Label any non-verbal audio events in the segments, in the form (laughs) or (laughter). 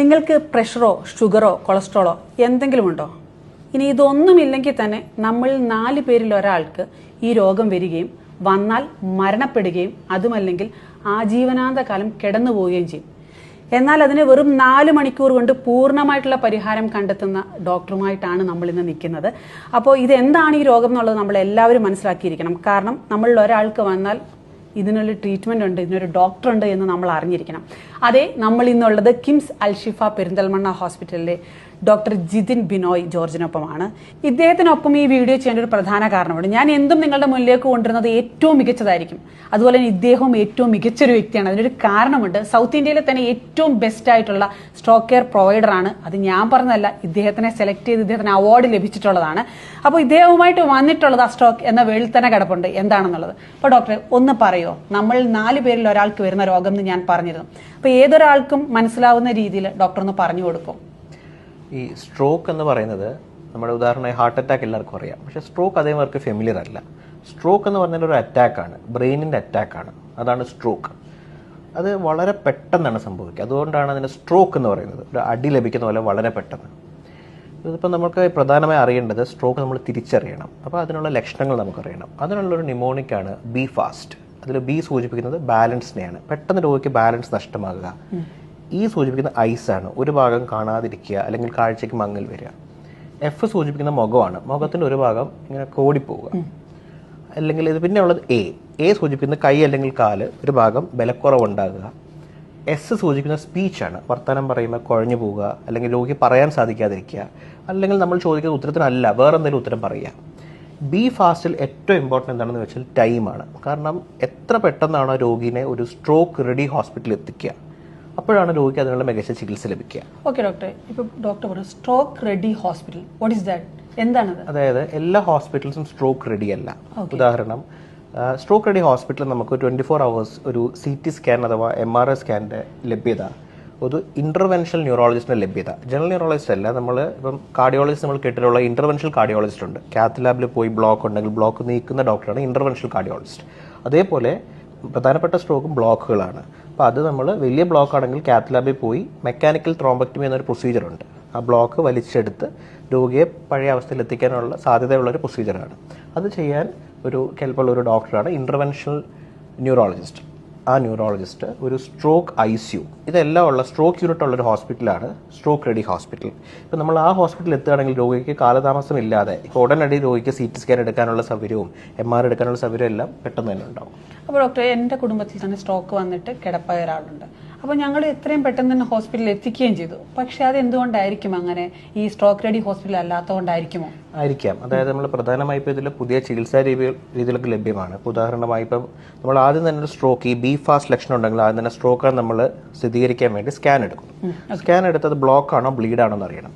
നിങ്ങൾക്ക് പ്രഷറോ ഷുഗറോ കൊളസ്ട്രോളോ എന്തെങ്കിലും ഉണ്ടോ ഇനി ഇതൊന്നുമില്ലെങ്കിൽ തന്നെ നമ്മൾ നാല് പേരിൽ ഒരാൾക്ക് ഈ രോഗം വരികയും വന്നാൽ മരണപ്പെടുകയും അതുമല്ലെങ്കിൽ ആജീവനാന്ത കാലം കിടന്നു പോവുകയും ചെയ്യും. എന്നാൽ അതിന് വെറും നാല് മണിക്കൂർ കൊണ്ട് പൂർണമായിട്ടുള്ള പരിഹാരം കണ്ടെത്തുന്ന ഡോക്ടറുമായിട്ടാണ് നമ്മൾ ഇന്ന് നിൽക്കുന്നത്. അപ്പോൾ ഇതെന്താണ് ഈ രോഗം എന്നുള്ളത് നമ്മൾ എല്ലാവരും മനസ്സിലാക്കിയിരിക്കണം. കാരണം നമ്മളിൽ ഒരാൾക്ക് വന്നാൽ ഇതിനൊരു ട്രീറ്റ്മെന്റ് ഉണ്ട് ഇതിനൊരു ഡോക്ടർ ഉണ്ട് എന്ന് നമ്മൾ അറിഞ്ഞിരിക്കണം. അതെ നമ്മൾ ഇന്നുള്ളത് കിംസ് അൽഷിഫ പെരിന്തൽമണ്ണ ഹോസ്പിറ്റലിലെ ഡോക്ടർ ജിതിൻ ബിനോയ് ജോർജിനൊപ്പമാണ്. ഇദ്ദേഹത്തിനൊപ്പം ഈ വീഡിയോ ചെയ്യേണ്ട ഒരു പ്രധാന കാരണമുണ്ട്. ഞാൻ എന്തും നിങ്ങളുടെ മുന്നിലേക്ക് കൊണ്ടുവരുന്നത് ഏറ്റവും മികച്ചതായിരിക്കും. അതുപോലെ തന്നെ ഇദ്ദേഹവും ഏറ്റവും മികച്ചൊരു വ്യക്തിയാണ്. അതിനൊരു കാരണമുണ്ട്. സൗത്ത് ഇന്ത്യയിലെ തന്നെ ഏറ്റവും ബെസ്റ്റ് ആയിട്ടുള്ള സ്ട്രോക്ക് കെയർ പ്രൊവൈഡർ ആണ്. അത് ഞാൻ പറഞ്ഞതല്ല ഇദ്ദേഹത്തിനെ സെലക്ട് ചെയ്ത് ഇദ്ദേഹത്തിന് അവാർഡ് ലഭിച്ചിട്ടുള്ളതാണ്. അപ്പോൾ ഇദ്ദേഹവുമായിട്ട് വന്നിട്ടുള്ളത് ആ സ്ട്രോക്ക് എന്ന വേളിൽ തന്നെ കിടപ്പുണ്ട്. എന്താണെന്നുള്ളത്? അപ്പോൾ ഡോക്ടറെ ഒന്ന് പറയോ? നമ്മൾ നാല് പേരിൽ ഒരാൾക്ക് വരുന്ന രോഗം എന്ന് ഞാൻ പറഞ്ഞിരുന്നു. അപ്പോൾ ഏതൊരാൾക്കും മനസ്സിലാവുന്ന രീതിയിൽ ഡോക്ടർ ഒന്ന് പറഞ്ഞു കൊടുക്കും. ഈ സ്ട്രോക്ക് എന്ന് പറയുന്നത് നമ്മുടെ ഉദാഹരണമായി ഹാർട്ട് അറ്റാക്ക് എല്ലാവർക്കും അറിയാം. പക്ഷേ സ്ട്രോക്ക് അതേമാർക്ക് ഫെമിലിയർ അല്ല. സ്ട്രോക്ക് എന്ന് പറഞ്ഞാൽ ഒരു അറ്റാക്കാണ് ബ്രെയിനിന്റെ അറ്റാക്കാണ് അതാണ് സ്ട്രോക്ക് അത് വളരെ പെട്ടെന്നാണ് സംഭവിക്കുക. അതുകൊണ്ടാണ് അതിന് സ്ട്രോക്ക് എന്ന് പറയുന്നത്. ഒരു അടി ലഭിക്കുന്ന പോലെ വളരെ പെട്ടെന്ന്. ഇതിപ്പോൾ നമുക്ക് പ്രധാനമായി അറിയേണ്ടത് സ്ട്രോക്ക് നമ്മൾ തിരിച്ചറിയണം. അപ്പോൾ അതിനുള്ള ലക്ഷണങ്ങൾ നമുക്കറിയണം. അതിനുള്ളൊരു നിമോണിക്കാണ് ബി ഫാസ്റ്റ് അതിൽ ബി സൂചിപ്പിക്കുന്നത് ബാലൻസിനെയാണ് പെട്ടെന്ന് രോഗിക്ക് ബാലൻസ് നഷ്ടമാകുക. ഈ സൂചിപ്പിക്കുന്ന ഐസാണ് ഒരു ഭാഗം കാണാതിരിക്കുക അല്ലെങ്കിൽ കാഴ്ചയ്ക്ക് മങ്ങൽ വരിക. എഫ് സൂചിപ്പിക്കുന്ന മുഖമാണ്. മുഖത്തിന്റെ ഒരു ഭാഗം ഇങ്ങനെ കോടിപ്പോവുക. അല്ലെങ്കിൽ ഇത് പിന്നെ ഉള്ളത് എ എ സൂചിപ്പിക്കുന്ന കൈ അല്ലെങ്കിൽ കാൽ ഒരു ഭാഗം ബലക്കുറവുണ്ടാകുക. എസ് സൂചിപ്പിക്കുന്ന സ്പീച്ചാണ് വർത്തമാനം പറയുമ്പോൾ കുഴഞ്ഞു പോവുക. അല്ലെങ്കിൽ രോഗിക്ക് പറയാൻ സാധിക്കാതിരിക്കുക. അല്ലെങ്കിൽ നമ്മൾ ചോദിക്കുന്ന ഉത്തരത്തിനല്ല വേറെ എന്തെങ്കിലും ഉത്തരം പറയുക. ബി ഫാസ്റ്റിൽ ഏറ്റവും ഇമ്പോർട്ടന്റ് എന്താണെന്ന് വെച്ചാൽ ടൈമാണ് കാരണം എത്ര പെട്ടെന്നാണോ രോഗിനെ ഒരു സ്ട്രോക്ക് റെഡി ഹോസ്പിറ്റലിൽ എത്തിക്കുക. അപ്പോഴാണ് രോഗിക്ക് അതിനുള്ള മികച്ച ചികിത്സ ലഭിക്കുക. ഓക്കെ ഡോക്ടർ ഇപ്പൊ ഡോക്ടർ പറഞ്ഞു stroke ready hospital what is that എന്താണ് അതായത് എല്ലാ ഹോസ്പിറ്റൽസും സ്ട്രോക്ക് റെഡി അല്ല. ഉദാഹരണം സ്ട്രോക്ക് റെഡി ഹോസ്പിറ്റലിൽ നമുക്ക് ട്വന്റി ഫോർ അവേഴ്സ് ഒരു സി ടി സ്കാൻ അഥവാ എം ആർ ഐ സ്കാനിന്റെ ലഭ്യത ഒരു ഇന്റർവെൻഷണൽ ന്യൂറോളജിസ്റ്റിന്റെ ലഭ്യത. ജനറൽ ന്യൂറോളജിസ്റ്റ് അല്ല നമ്മൾ ഇപ്പം കാർഡിയോളജിസ്റ്റ് നമ്മൾ കേട്ടിട്ടുള്ള ഇന്റർവെൻഷണൽ കാർഡിയോളജിസ്റ്റ് ഉണ്ട്. കാത്ത് ലാബിൽ പോയി ബ്ലോക്ക് ഉണ്ടെങ്കിൽ ബ്ലോക്ക് നീക്കുന്ന ഡോക്ടറാണ് ഇന്റർവെൻഷണൽ കാർഡിയോളജിസ്റ്റ് അതേപോലെ പ്രധാനപ്പെട്ട സ്ട്രോക്കും ബ്ലോക്കുകളാണ് അപ്പോൾ അത് നമ്മൾ വലിയ ബ്ലോക്ക് ആണെങ്കിൽ കാത്തലാബിൽ പോയി മെക്കാനിക്കൽ ത്രോംബക്ടമി എന്നൊരു പ്രൊസീജിയർ ഉണ്ട്. ആ ബ്ലോക്ക് വലിച്ചെടുത്ത് രോഗിയെ പഴയ അവസ്ഥയിൽ എത്തിക്കാനുള്ള സാധ്യതയുള്ളൊരു പ്രൊസീജിയറാണ് അത് ചെയ്യാൻ ഒരു കെൽപ്പുള്ള ഒരു ഡോക്ടറാണ് ഇന്റർവെൻഷണൽ ന്യൂറോളജിസ്റ്റ് ആ ന്യൂറോളജിസ്റ്റ് ഒരു സ്ട്രോക്ക് ഐ സിയു ഇതെല്ലാം ഉള്ള സ്ട്രോക്ക് യൂണിറ്റ് ഉള്ള ഒരു ഹോസ്പിറ്റലാണ് സ്ട്രോക്ക് റെഡി ഹോസ്പിറ്റൽ ഇപ്പം നമ്മൾ ആ ഹോസ്പിറ്റലിൽ എത്തുകയാണെങ്കിൽ രോഗിക്ക് കാലതാമസം ഇല്ലാതെ ഉടനടി രോഗിക്ക് സി ടി സ്കാൻ എടുക്കാനുള്ള സൗകര്യവും എം ആർ എടുക്കാനുള്ള സൗകര്യവും എല്ലാം പെട്ടെന്ന് തന്നെ ഉണ്ടാവും. അപ്പോൾ ഡോക്ടറെ എന്റെ കുടുംബത്തിൽ തന്നെ സ്ട്രോക്ക് വന്നിട്ട് കിടപ്പായ ഒരാളുണ്ട്. അപ്പോൾ ഞങ്ങൾ എത്രയും പെട്ടെന്ന് തന്നെ ഹോസ്പിറ്റലിൽ എത്തിക്കുകയും ചെയ്തു. പക്ഷെ അത് എന്തുകൊണ്ടായിരിക്കും അങ്ങനെ? ഈ സ്ട്രോക്ക് റെഡി ഹോസ്പിറ്റൽ അല്ലാത്തതുകൊണ്ടായിരിക്കുമോ? ആയിരിക്കാം. അതായത് നമ്മൾ പ്രധാനമായി ഇപ്പോൾ ഇതിൽ പുതിയ ചികിത്സാ രീതികൾ രീതികളൊക്കെ ലഭ്യമാണ്. ഇപ്പോൾ ഉദാഹരണമായി ഇപ്പം നമ്മൾ ആദ്യം തന്നെ ഒരു സ്ട്രോക്ക് ഈ ബി ഫാസ്റ്റ് ലക്ഷണം ഉണ്ടെങ്കിൽ ആദ്യം തന്നെ സ്ട്രോക്ക് നമ്മൾ സ്ഥിരീകരിക്കാൻ വേണ്ടി സ്കാൻ എടുക്കും. സ്കാൻ എടുത്തത് ബ്ലോക്ക് ആണോ ബ്ലീഡ് ആണോ എന്ന് അറിയണം.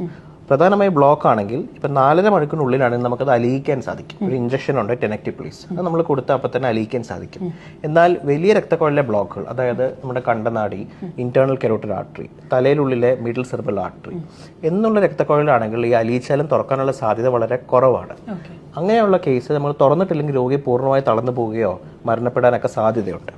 പ്രധാനമായി ബ്ലോക്ക് ആണെങ്കിൽ ഇപ്പം നാലര മണിക്കൂറിനുള്ളിലാണെങ്കിൽ നമുക്കത് അലിയിക്കാൻ സാധിക്കും. ഒരു ഇഞ്ചക്ഷൻ ഉണ്ട് ടെനക്റ്റിപ്ലീസ് അത് നമ്മൾ കൊടുത്ത അപ്പം തന്നെ അലിയിക്കാൻ സാധിക്കും. എന്നാൽ വലിയ രക്തക്കുഴലിലെ ബ്ലോക്കുകൾ അതായത് നമ്മുടെ കണ്ടനാടി ഇന്റേണൽ കെരോട്ടഡ് ആർട്ടറി തലയിലുള്ളിലെ മിഡിൽ സെർബൽ ആർട്ടറി എന്നുള്ള രക്തക്കുഴലാണെങ്കിൽ ഈ അലിയിച്ചാലും തുറക്കാനുള്ള സാധ്യത വളരെ കുറവാണ്. അങ്ങനെയുള്ള കേസ് നമ്മൾ തുറന്നിട്ടില്ലെങ്കിൽ രോഗി പൂർണമായി തളർന്നു പോവുകയോ മരണപ്പെടാനൊക്കെ സാധ്യതയുണ്ട്.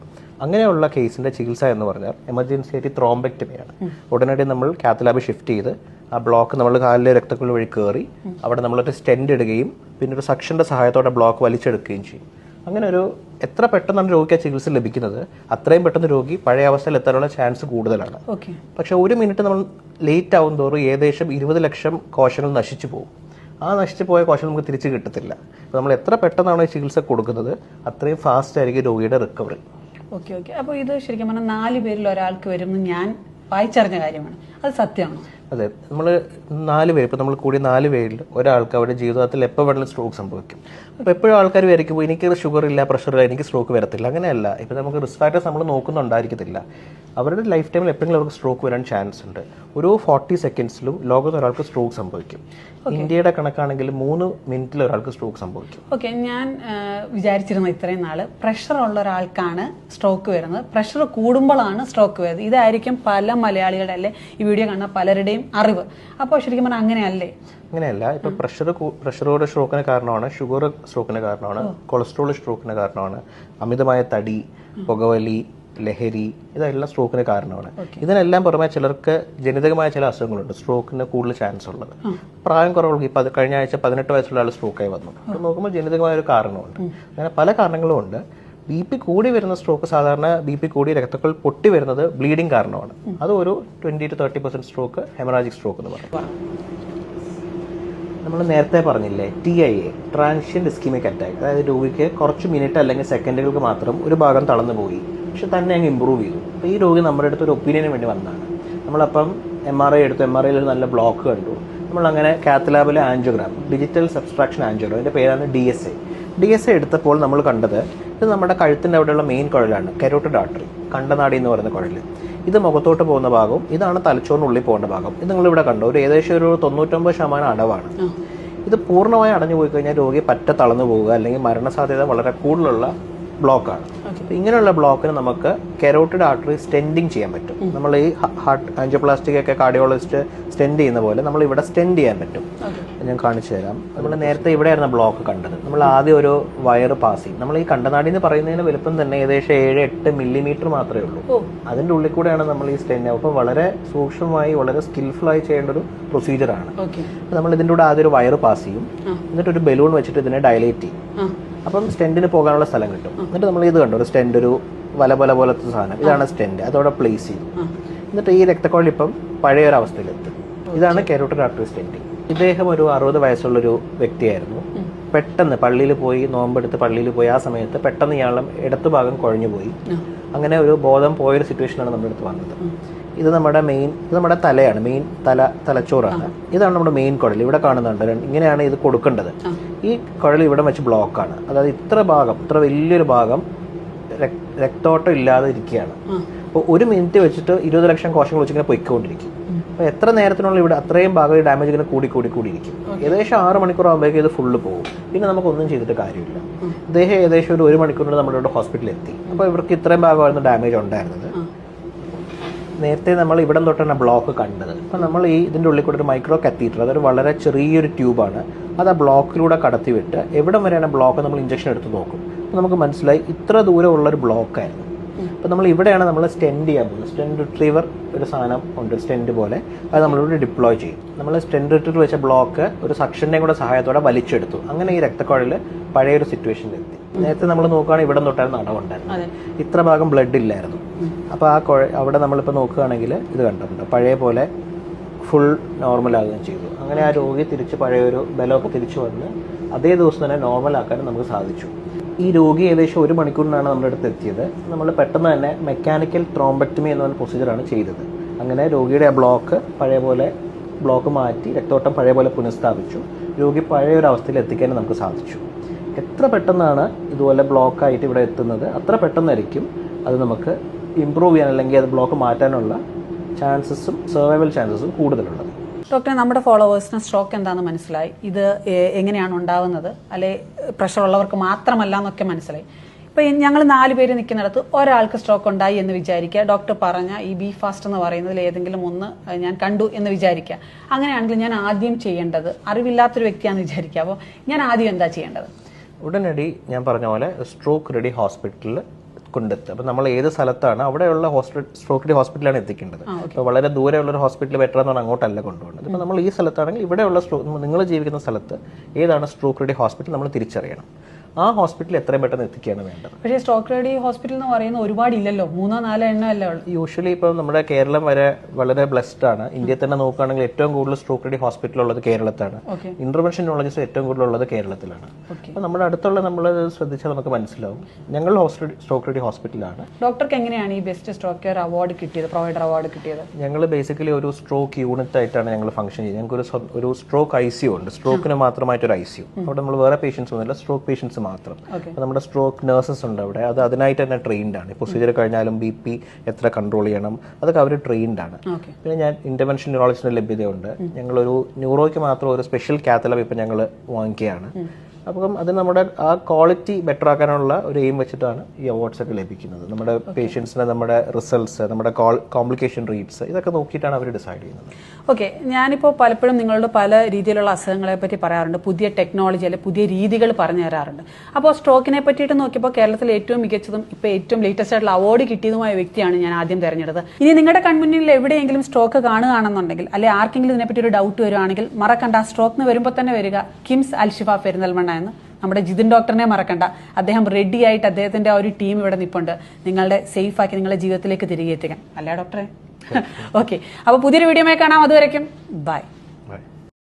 അങ്ങനെയുള്ള കേസിന്റെ ചികിത്സ എന്ന് പറഞ്ഞാൽ എമർജൻസി ആയിട്ട് ത്രോംബെക്ടമിയാണ് ഉടനടി നമ്മൾ കാത്ത് ലാബ് ഷിഫ്റ്റ് ചെയ്ത് ആ ബ്ലോക്ക് നമ്മൾ കാലിലെ രക്തക്കുഴൽ വഴി കയറി അവിടെ നമ്മളൊരു സ്റ്റെൻഡ് ഇടുകയും പിന്നെ ഒരു സക്ഷന്റെ സഹായത്തോടെ ബ്ലോക്ക് വലിച്ചെടുക്കുകയും ചെയ്യും. അങ്ങനെ ഒരു എത്ര പെട്ടെന്നാണ് രോഗിക്ക് ആ ചികിത്സ ലഭിക്കുന്നത്? അത്രയും പെട്ടെന്ന് രോഗി പഴയ അവസ്ഥയിൽ എത്താനുള്ള ചാൻസ് കൂടുതലാണ്. ഓക്കെ പക്ഷെ ഒരു മിനിറ്റ് നമ്മൾ ലേറ്റ് ആവും തോറും ഏകദേശം ഇരുപത് ലക്ഷം കോശങ്ങൾ നശിച്ചു പോകും. ആ നശിച്ചു പോയ കോശം നമുക്ക് തിരിച്ചു കിട്ടത്തില്ല. അപ്പോൾ നമ്മൾ എത്ര പെട്ടെന്നാണ് ഈ ചികിത്സ കൊടുക്കുന്നത്? അത്രയും ഫാസ്റ്റ് ആയിരിക്കും രോഗിയുടെ റിക്കവറി ഓക്കെ ഓക്കെ അപ്പോൾ ഇത് ശരിക്കും പറഞ്ഞാൽ നാല് പേരിൽ ഒരാൾക്ക് വരുമെന്ന് ഞാൻ വായിച്ചറിഞ്ഞ കാര്യമാണ്. അത് സത്യമാണോ? അതെ നമ്മൾ നാല് പേര് ഇപ്പം നമ്മൾ കൂടി നാല് പേരിൽ ഒരാൾക്ക് അവരുടെ ജീവിതത്തിൽ എപ്പോൾ വേണമെങ്കിലും സ്ട്രോക്ക് സംഭവിക്കും. അപ്പോൾ എപ്പോഴും ആൾക്കാർ വിചാരിക്കുമ്പോൾ എനിക്ക് ഷുഗർ ഇല്ല പ്രഷർ ഇല്ല എനിക്ക് സ്ട്രോക്ക് വരത്തില്ല. അങ്ങനെയല്ല. ഇപ്പോൾ നമുക്ക് റിസ്ക് ഫാക്ടേഴ്സ് നമ്മൾ നോക്കുന്നുണ്ടായിരിക്കത്തില്ല. അവരുടെ ലൈഫ് ടൈമിൽ എപ്പോഴെങ്കിലും അവർക്ക് സ്ട്രോക്ക് വരാൻ ചാൻസ് ഉണ്ട്. ഒരു ഫോർട്ടി സെക്കൻഡ്സിലും ലോകത്ത് ഒരാൾക്ക് സ്ട്രോക്ക് സംഭവിക്കും. ഇന്ത്യയുടെ കണക്കാണെങ്കിൽ മൂന്ന് മിനിറ്റിൽ ഒരാൾക്ക് സ്ട്രോക്ക് സംഭവിക്കും. ഓക്കെ ഞാൻ വിചാരിച്ചിരുന്നു ഇത്രയും നാൾ പ്രഷർ ഉള്ള ഒരാൾക്കാണ് സ്ട്രോക്ക് വരുന്നത്. പ്രഷർ കൂടുമ്പോഴാണ് സ്ട്രോക്ക് വരുന്നത്. ഇതായിരിക്കും പല മലയാളികളുടെ അല്ലെ ഈ വീഡിയോ കാണുന്ന പലരുടെയും അറിവ്. അപ്പോൾ ശരിക്കും പറഞ്ഞാൽ അങ്ങനെയല്ലേ? അങ്ങനെയല്ല ഇപ്പൊ പ്രഷർ പ്രഷറോട് സ്ട്രോക്കിന് കാരണമാണ് ഷുഗർ സ്ട്രോക്കിന് കാരണമാണ് കൊളസ്ട്രോൾ സ്ട്രോക്കിന് കാരണമാണ് അമിതമായ തടി പുകവലി ലഹരി ഇതെല്ലാം സ്ട്രോക്കിന് കാരണമാണ്. ഇതിനെല്ലാം പുറമെ ചിലർക്ക് ജനിതകമായ ചില അസുഖങ്ങളുണ്ട്. സ്ട്രോക്കിന് കൂടുതൽ ചാൻസ് ഉള്ളത്. പ്രായം കുറവുള്ള ഇപ്പം കഴിഞ്ഞ ആഴ്ച പതിനെട്ട് വയസ്സുള്ള ആൾ സ്ട്രോക്കായി വന്നു. നോക്കുമ്പോൾ ജനിതകമായ ഒരു കാരണമുണ്ട്. അങ്ങനെ പല കാരണങ്ങളും ഉണ്ട്. ബി പി കൂടി വരുന്ന സ്ട്രോക്ക് സാധാരണ ബി പി കൂടി രക്തക്കൾ പൊട്ടി വരുന്നത് ബ്ലീഡിംഗ് കാരണമാണ്. അത് ഒരു twenty to thirty percent stroke haemorrhagic stroke എന്ന് പറയും. നമ്മൾ നേരത്തെ പറഞ്ഞില്ലേ T I A transient ischaemic attack അതായത് രോഗിക്ക് കുറച്ച് മിനിറ്റ് അല്ലെങ്കിൽ സെക്കൻഡുകൾക്ക് മാത്രം ഒരു ഭാഗം തളർന്നു പോയി. പക്ഷെ തന്നെ അങ്ങ് ഇമ്പ്രൂവ് ചെയ്തു. അപ്പോൾ ഈ രോഗി നമ്മുടെ അടുത്ത് ഒരു ഒപ്പീനിയന് വേണ്ടി വന്നതാണ്. നമ്മളപ്പം എം ആർ ഐ എടുത്തു. എം ആർ ഐയിൽ ഒരു നല്ല ബ്ലോക്ക് കണ്ടു. നമ്മളങ്ങനെ കാത്ത് ലാബിലെ ആൻജിയോഗ്രാം ഡിജിറ്റൽ സബ്സ്ട്രാക്ഷൻ ആൻജിയോഗ്രാം അതിന്റെ പേരാണ് D S A D S A എടുത്തപ്പോൾ നമ്മൾ കണ്ടത് ഇത് നമ്മുടെ കഴുത്തിന്റെ അവിടെയുള്ള മെയിൻ കുഴലാണ് കരോട്ടഡ് ആർട്ടറി കണ്ടനാടി എന്ന് പറയുന്ന കുഴൽ ഇത് മുഖത്തോട്ട് പോകുന്ന ഭാഗവും ഇതാണ് തലച്ചോറിനുള്ളിൽ പോകേണ്ട ഭാഗം ഇത് നിങ്ങൾ ഇവിടെ കണ്ടു ഒരു ഏകദേശം ഒരു തൊണ്ണൂറ്റൊമ്പത് ശതമാനം അടവാണ്. ഇത് പൂർണമായി അടഞ്ഞു പോയി കഴിഞ്ഞാൽ രോഗി പറ്റ തളർന്നു പോവുക അല്ലെങ്കിൽ മരണസാധ്യത വളരെ കൂടുതലുള്ള ബ്ലോക്കാണ് അപ്പൊ ഇങ്ങനെയുള്ള ബ്ലോക്കിന് നമുക്ക് കെരോട്ടിഡ് ആർട്ടറി സ്റ്റെൻഡിങ് ചെയ്യാൻ പറ്റും. നമ്മൾ ഈ ഹാർട്ട് ആൻജിയോപ്ലാസ്റ്റിക് ഒക്കെ കാർഡിയോളജിസ്റ്റ് സ്റ്റെൻഡ് ചെയ്യുന്ന പോലെ നമ്മൾ ഇവിടെ സ്റ്റെൻഡ് ചെയ്യാൻ പറ്റും. ഞാൻ കാണിച്ചു തരാം. നമ്മൾ നേരത്തെ ഇവിടെയായിരുന്നു ബ്ലോക്ക് കണ്ടത്. നമ്മൾ ആദ്യം ഒരു വയർ പാസ് ചെയ്യും. നമ്മൾ ഈ കണ്ടനാടി എന്ന് പറയുന്നതിന് വലുപ്പം തന്നെ ഏകദേശം ഏഴ് എട്ട് മില്ലിമീറ്റർ മാത്രമേ ഉള്ളൂ. അതിന്റെ അതിന്റെ ഉള്ളിൽ കൂടെയാണ് നമ്മൾ ഈ സ്റ്റെൻഡ് അപ്പോൾ വളരെ സൂക്ഷ്മമായി വളരെ സ്കിൽഫുള്ളായി ചെയ്യേണ്ട ഒരു പ്രൊസീജിയറാണ് നമ്മൾ ഇതിന്റെ കൂടെ ആദ്യം ഒരു വയർ പാസ് ചെയ്യും. എന്നിട്ട് ഒരു ബലൂൺ വെച്ചിട്ട് ഇതിനെ ഡയലേറ്റ് ചെയ്യും. അപ്പം സ്റ്റെൻഡിന് പോകാനുള്ള സ്ഥലം കിട്ടും. എന്നിട്ട് നമ്മൾ ഇത് കണ്ടു ഒരു സ്റ്റെൻഡ് ഒരു വല പോലെ പോലത്തെ സാധനം. ഇതാണ് സ്റ്റെൻഡ്. അതോടെ പ്ലേസ് ചെയ്തു. എന്നിട്ട് ഈ രക്തക്കോളി ഇപ്പം പഴയ ഒരു അവസ്ഥയിലെത്തും ഇതാണ് കെരോട്ടഡ് ആർട്ടറി സ്റ്റെൻഡിങ്. ഇദ്ദേഹം ഒരു അറുപത് വയസ്സുള്ളൊരു വ്യക്തിയായിരുന്നു. പെട്ടെന്ന് പള്ളിയിൽ പോയി നോമ്പെടുത്ത് പള്ളിയിൽ പോയി ആ സമയത്ത് പെട്ടെന്ന് ഇയാളുടെ ഇടത്തു ഭാഗം കുഴഞ്ഞു പോയി. അങ്ങനെ ഒരു ബോധം പോയൊരു സിറ്റുവേഷനാണ് നമ്മുടെ അടുത്ത് വന്നത്. ഇത് നമ്മുടെ മെയിൻ ഇത് നമ്മുടെ തലയാണ് മെയിൻ തല തലച്ചോറാണ്. ഇതാണ് നമ്മുടെ മെയിൻ കുടൽ. ഇവിടെ കാണുന്നുണ്ട്. ഇങ്ങനെയാണ് ഇത് കൊടുക്കേണ്ടത്. ഈ കുഴൽ ഇവിടെ വെച്ച് ബ്ലോക്കാണ്. അതായത് ഇത്ര ഭാഗം ഇത്ര വലിയൊരു ഭാഗം രക്തോട്ടം ഇല്ലാതെ ഇരിക്കുകയാണ്. അപ്പോൾ ഒരു മിനിറ്റ് വെച്ചിട്ട് ഇരുപത് ലക്ഷം കോശങ്ങൾ വെച്ച് ഇങ്ങനെ പൊയ്ക്കൊണ്ടിരിക്കും. അപ്പോൾ എത്ര നേരത്തിനുള്ള ഇവിടെ അത്രയും ഭാഗം ഈ ഡാമേജ് ഇങ്ങനെ കൂടി കൂടി കൂടി ഇരിക്കും. ഏകദേശം ആറ് മണിക്കൂർ ആകുമ്പോഴേക്കും ഇത് ഫുള്ള് പോകും. പിന്നെ നമുക്കൊന്നും ചെയ്തിട്ട് കാര്യമില്ല. ഇദ്ദേഹം ഏകദേശം ഒരു ഒരു മണിക്കൂറിന് നമ്മുടെ ഇവിടെ ഹോസ്പിറ്റലിൽ എത്തി. അപ്പോൾ ഇവർക്ക് ഇത്രയും ഭാഗമായിരുന്നു ഡാമേജ് ഉണ്ടായിരുന്നത്. നേരത്തെ നമ്മൾ ഇവിടം തൊട്ടാണ് ബ്ലോക്ക് കണ്ടത്. അപ്പം നമ്മൾ ഈ ഇതിന്റെ ഉള്ളിൽ കൂടെ ഒരു മൈക്രോ കത്തീറ്റർ അതൊരു വളരെ ചെറിയൊരു ട്യൂബാണ് അത് ആ ബ്ലോക്കിലൂടെ കടത്തിവിട്ട് എവിടെ വരെയാണ് ബ്ലോക്ക് നമ്മൾ ഇഞ്ചക്ഷൻ എടുത്ത് നോക്കും. അപ്പോൾ നമുക്ക് മനസ്സിലായി ഇത്ര ദൂരമുള്ള ഒരു ബ്ലോക്കായിരുന്നു. അപ്പോൾ നമ്മൾ ഇവിടെയാണ് നമ്മൾ സ്റ്റെൻഡ് ചെയ്യാൻ പോകുന്നത്. സ്റ്റെൻഡ് റിട്രീവർ ഒരു സാധനം ഉണ്ട് സ്റ്റെൻഡ് പോലെ. അത് നമ്മളിവിടെ ഡിപ്ലോയ് ചെയ്യും. നമ്മൾ സ്റ്റെൻഡ് റിട്രീവർ വെച്ച ബ്ലോക്ക് ഒരു സക്ഷന്റെയും കൂടെ സഹായത്തോടെ വലിച്ചെടുത്തു. അങ്ങനെ ഈ രക്തക്കുഴൽ പഴയൊരു സിറ്റുവേഷനിലെത്തി നേരത്തെ നമ്മൾ നോക്കുകയാണെങ്കിൽ ഇവിടെ തൊട്ടായിരുന്നു അടവുണ്ടായിരുന്നു അതെ. ഇത്ര ഭാഗം ബ്ലഡ് ഇല്ലായിരുന്നു. അപ്പോൾ ആ കുഴ അവിടെ നമ്മളിപ്പോൾ നോക്കുകയാണെങ്കിൽ ഇത് കണ്ടിട്ടുണ്ട്. പഴയ പോലെ ഫുൾ നോർമൽ ആകുകയും ചെയ്തു. അങ്ങനെ ആ രോഗി തിരിച്ച് പഴയ ഒരു ബലമൊക്കെ തിരിച്ചു വന്ന് അതേ ദിവസം തന്നെ നോർമൽ ആക്കാൻ നമുക്ക് സാധിച്ചു. ഈ രോഗി ഏകദേശം ഒരു മണിക്കൂറിനാണ് നമ്മുടെ അടുത്ത് എത്തിയത്. നമ്മൾ പെട്ടെന്ന് തന്നെ മെക്കാനിക്കൽ ത്രോംബക്ടമി എന്ന പ്രൊസീജിയറാണ് ചെയ്തത്. അങ്ങനെ രോഗിയുടെ ആ ബ്ലോക്ക് പഴയ പോലെ ബ്ലോക്ക് മാറ്റി രക്തോട്ടം പഴയ പോലെ പുനഃസ്ഥാപിച്ചു. രോഗി പഴയ ഒരു അവസ്ഥയിൽ എത്തിക്കാൻ നമുക്ക് സാധിച്ചു. എത്ര പെട്ടെന്നാണ് ഇതുപോലെ ബ്ലോക്കായിട്ട് ഇവിടെ എത്തുന്നത്? അത്ര പെട്ടെന്നായിരിക്കും അത് നമുക്ക് ഇമ്പ്രൂവ് ചെയ്യാൻ അല്ലെങ്കിൽ അത് ബ്ലോക്ക് മാറ്റാനുള്ള ചാൻസസും സർവൈവൽ ചാൻസസും കൂടുതലുണ്ട്. ഡോക്ടറെ നമ്മുടെ ഫോളോവേഴ്സിന് സ്ട്രോക്ക് എന്താണെന്ന് മനസ്സിലായി? ഇത് എങ്ങനെയാണ് ഉണ്ടാവുന്നത്? അല്ലെ പ്രഷർ ഉള്ളവർക്ക് മാത്രമല്ല എന്നൊക്കെ മനസ്സിലായി. ഇപ്പൊ ഞങ്ങൾ നാല് പേര് നിൽക്കുന്നിടത്ത് ഒരാൾക്ക് സ്ട്രോക്ക് ഉണ്ടായി എന്ന് വിചാരിക്കുക. ഡോക്ടർ പറഞ്ഞ ഈ ബി ഫാസ്റ്റ് എന്ന് പറയുന്നതിൽ ഏതെങ്കിലും ഒന്ന് ഞാൻ കണ്ടു എന്ന് വിചാരിക്കുക. അങ്ങനെയാണെങ്കിൽ ഞാൻ ആദ്യം ചെയ്യേണ്ടത് അറിവില്ലാത്തൊരു വ്യക്തിയാണെന്ന് വിചാരിക്കുക. അപ്പോൾ ഞാൻ ആദ്യം എന്താ ചെയ്യേണ്ടത്? ഉടനടി ഞാൻ പറഞ്ഞ പോലെ സ്ട്രോക്ക് റെഡി ഹോസ്പിറ്റലിൽ കൊണ്ടെത്തുക. അപ്പം നമ്മൾ ഏത് സ്ഥലത്താണ് അവിടെയുള്ള ഹോസ്പിറ്റൽ സ്ട്രോക്ക് ഹോസ്പിറ്റലാണ് എത്തിക്കേണ്ടത്. അപ്പോൾ വളരെ ദൂരെയുള്ള ഒരു ഹോസ്പിറ്റൽ ബെറ്റർ എന്ന് പറഞ്ഞാൽ അങ്ങോട്ടല്ല കൊണ്ടുപോകുന്നത്. ഇപ്പോൾ നമ്മൾ ഈ സ്ഥലത്താണെങ്കിൽ ഇവിടെയുള്ള സ്ട്രോ നിങ്ങൾ ജീവിക്കുന്ന സ്ഥലത്ത് ഏതാണ് സ്ട്രോക്ക് ഹോസ്പിറ്റൽ നമ്മൾ തിരിച്ചറിയണം. ആ ഹോസ്പിറ്റലിൽ എത്രയും പെട്ടെന്ന് എത്തിക്കുകയാണ് വേണ്ടത്. പക്ഷേ സ്ട്രോക്ക് റെഡി ഹോസ്പിറ്റൽ എന്ന് പറയുന്ന ഒരുപാട് ഇല്ലല്ലോ മൂന്നോ നാലോ എണ്ണോ അല്ല യൂഷ്വലി ഇപ്പം നമ്മുടെ കേരളം വരെ വളരെ ബ്ലെസ്ഡ് ആണ്. ഇന്ത്യയിൽ തന്നെ നോക്കുകയാണെങ്കിൽ ഏറ്റവും കൂടുതൽ സ്ട്രോക്ക് റെഡി ഹോസ്പിറ്റൽ ഉള്ളത് കേരളത്തിലാണ്. ഇന്റർവെൻഷൻ നോളജസ് ഏറ്റവും കൂടുതൽ ഉള്ളത് കേരളത്തിലാണ്. അപ്പോൾ നമ്മുടെ അടുത്തുള്ള നമ്മൾ ശ്രദ്ധിച്ചാൽ നമുക്ക് മനസ്സിലാവും. ഞങ്ങൾ സ്ട്രോക്ക് റെഡി ഹോസ്പിറ്റലാണ് ഡോക്ടർക്ക് എങ്ങനെയാണ് ഈ ബെസ്റ്റ് സ്ട്രോക്ക് കെയർ അവാർഡ് കിട്ടിയത് പ്രൊവൈഡർ അവാർഡ് കിട്ടിയത്? ഞങ്ങൾ ബേസിക്കലി ഒരു സ്ട്രോക്ക് യൂണിറ്റ് ആയിട്ടാണ് ഞങ്ങൾ ഫംഗ്ഷൻ ചെയ്യുന്നത്. ഞങ്ങൾക്ക് ഒരു ഒരു സ്ട്രോക്ക് ഐ സി ഉണ്ട് സ്ട്രോക്കിന് മാത്രമായിട്ട് ഒരു ഐ സി അവിടെ നമ്മൾ വേറെ പേഷ്യൻസ് ഒന്നുമില്ല സ്ട്രോക്ക് പേഷ്യൻസ് മാത്രം. നമ്മുടെ സ്ട്രോക്ക് നഴ്സസ് ഉണ്ട് അവിടെ. അത് അതിനായിട്ട് തന്നെ ട്രെയിൻഡ് ആണ്. പ്രൊസീജിയർ കഴിഞ്ഞാലും ബി പി എത്ര കൺട്രോൾ ചെയ്യണം അതൊക്കെ അവർ ട്രെയിൻഡ് ആണ്. പിന്നെ ഞാൻ ഇന്റർവെൻഷൻ ന്യൂറോളജിന്റെ ലഭ്യതയുണ്ട്. ഞങ്ങളൊരു ന്യൂറോയ്ക്ക് മാത്രം ഒരു സ്പെഷ്യൽ കാത്തലബ് ഇപ്പം ഞങ്ങൾ വാങ്ങിക്കുകയാണ്. അപ്പം അത് നമ്മുടെ ആ ക്വാളിറ്റി ബെറ്റർ ആക്കാനുള്ള ഒരു എയിം വെച്ചിട്ടാണ് ഈ അവാർഡ്സ് ഒക്കെ ലഭിക്കുന്നത്. നമ്മുടെ പേഷ്യൻസിന് നമ്മുടെ റിസൾട്ട്സ് നമ്മുടെ കോംപ്ലിക്കേഷൻ റേറ്റ്സ് ഇതൊക്കെ നോക്കിയിട്ടാണ് അവർ ഡിസൈഡ് ചെയ്യുന്നത്. ഓക്കെ ഞാനിപ്പോൾ പലപ്പോഴും നിങ്ങളോട് പല രീതിയിലുള്ള അസുഖങ്ങളെ പറ്റി പറയാറുണ്ട്. പുതിയ ടെക്നോളജി അല്ലെ പുതിയ രീതികൾ പറഞ്ഞു തരാറുണ്ട്. അപ്പോൾ സ്ട്രോക്കിനെ പറ്റിയിട്ട് നോക്കിയപ്പോൾ കേരളത്തിൽ ഏറ്റവും മികച്ചതും ഇപ്പോൾ ഏറ്റവും ലേറ്റസ്റ്റ് ആയിട്ടുള്ള അവാർഡ് കിട്ടിയതുമായ വ്യക്തിയാണ് ഞാൻ ആദ്യം തിരഞ്ഞെടുത്തത്. ഇനി നിങ്ങളുടെ കൺമുന്നിൽ എവിടെയെങ്കിലും സ്ട്രോക്ക് കാണുകയാണെന്നുണ്ടെങ്കിൽ അല്ലെ ആർക്കെങ്കിലും ഇതിനെപ്പറ്റി ഒരു ഡൗട്ട് വരുവാണെങ്കിൽ മറക്കണ്ട. ആ സ്ട്രോക്ക് എന്ന് വരുമ്പോൾ തന്നെ വരിക. കിംസ് അൽഷിഫ പെരിന്തൽമണ്ണ എന്ന് നമ്മുടെ ജിതിൻ ഡോക്ടറിനെ മറക്കണ്ട. അദ്ദേഹം റെഡി ആയിട്ട് അദ്ദേഹത്തിന്റെ ആ ഒരു ടീം ഇവിടെ നിൽപ്പുണ്ട് നിങ്ങളുടെ സേഫ് ആക്കി നിങ്ങളുടെ ജീവിതത്തിലേക്ക് തിരികെ എത്തിക്കാൻ. അല്ലേ ഡോക്ടറെ? ഓക്കെ (laughs) അപ്പോൾ പുതിയൊരു വീഡിയോമായി കാണാം. അതുവരയ്ക്കും ബൈ